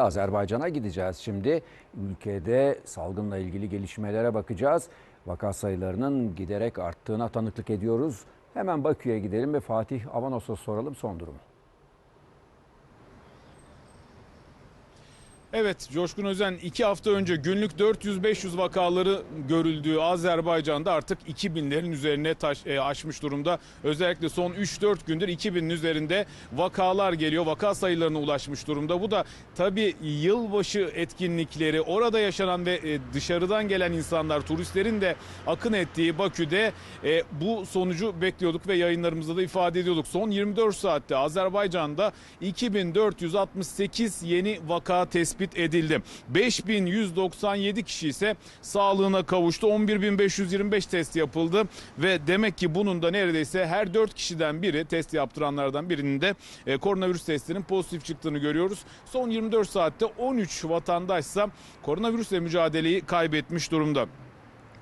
Azerbaycan'a gideceğiz şimdi. Ülkede salgınla ilgili gelişmelere bakacağız. Vaka sayılarının giderek arttığına tanıklık ediyoruz. Hemen Bakü'ye gidelim ve Fatih Avanos'a soralım son durumu. Evet Coşkun Özen iki hafta önce günlük 400-500 vakaları görüldüğü Azerbaycan'da artık 2000'lerin üzerine taş, e, aşmış durumda. Özellikle son 3-4 gündür 2000'in üzerinde vakalar geliyor. Vaka sayılarına ulaşmış durumda. Bu da tabii yılbaşı etkinlikleri orada yaşanan ve e, dışarıdan gelen insanlar turistlerin de akın ettiği Bakü'de e, bu sonucu bekliyorduk ve yayınlarımızda da ifade ediyorduk. Son 24 saatte Azerbaycan'da 2468 yeni vaka tespit edildi. 5197 kişi ise sağlığına kavuştu. 11525 test yapıldı ve demek ki bunun da neredeyse her 4 kişiden biri test yaptıranlardan birinin de e, koronavirüs testinin pozitif çıktığını görüyoruz. Son 24 saatte 13 vatandaşsa koronavirüsle mücadeleyi kaybetmiş durumda.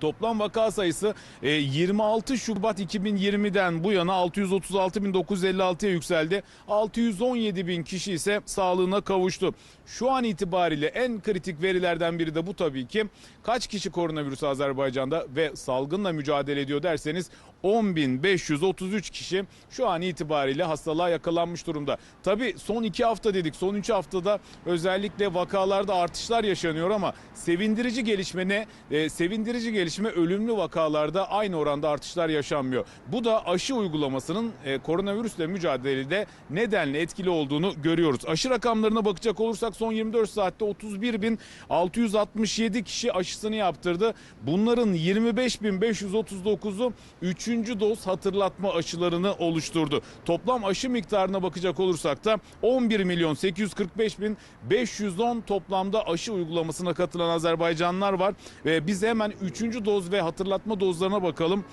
Toplam vaka sayısı e, 26 Şubat 2020'den bu yana 636.956'ya yükseldi. 617 bin kişi ise sağlığına kavuştu. Şu an itibariyle en kritik verilerden biri de bu tabii ki. Kaç kişi koronavirüs Azerbaycan'da ve salgınla mücadele ediyor derseniz 10.533 kişi şu an itibariyle hastalığa yakalanmış durumda. Tabii son 2 hafta dedik. Son 3 haftada özellikle vakalarda artışlar yaşanıyor ama sevindirici gelişme ne? E, sevindirici gelişme ölümlü vakalarda aynı oranda artışlar yaşanmıyor. Bu da aşı uygulamasının e, koronavirüsle mücadelede nedenle etkili olduğunu görüyoruz. Aşı rakamlarına bakacak olursak son 24 saatte 31.667 kişi aşısını yaptırdı. Bunların 25.539'u 3. doz hatırlatma aşılarını oluşturdu. Toplam aşı miktarına bakacak olursak da 11 milyon 845 bin 510 toplamda aşı uygulamasına katılan Azerbaycanlılar var. Ve biz hemen 3. doz ve hatırlatma dozlarına bakalım.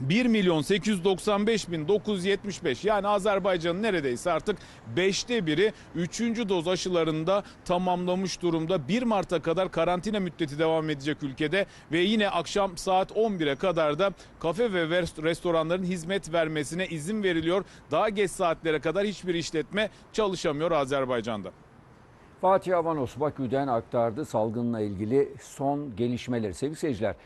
1 milyon 895 bin 975 yani Azerbaycan'ın neredeyse artık 5'te biri 3. doz aşılarında tamamlamış durumda. 1 Mart'a kadar karantina müddeti devam edecek ülkede ve yine akşam saat 11'e kadar da kafe ve restoranların hizmet vermesine izin veriliyor. Daha geç saatlere kadar hiçbir işletme çalışamıyor Azerbaycan'da. Fatih Avanos Bakü'den aktardı salgınla ilgili son gelişmeleri. Sevgili seyirciler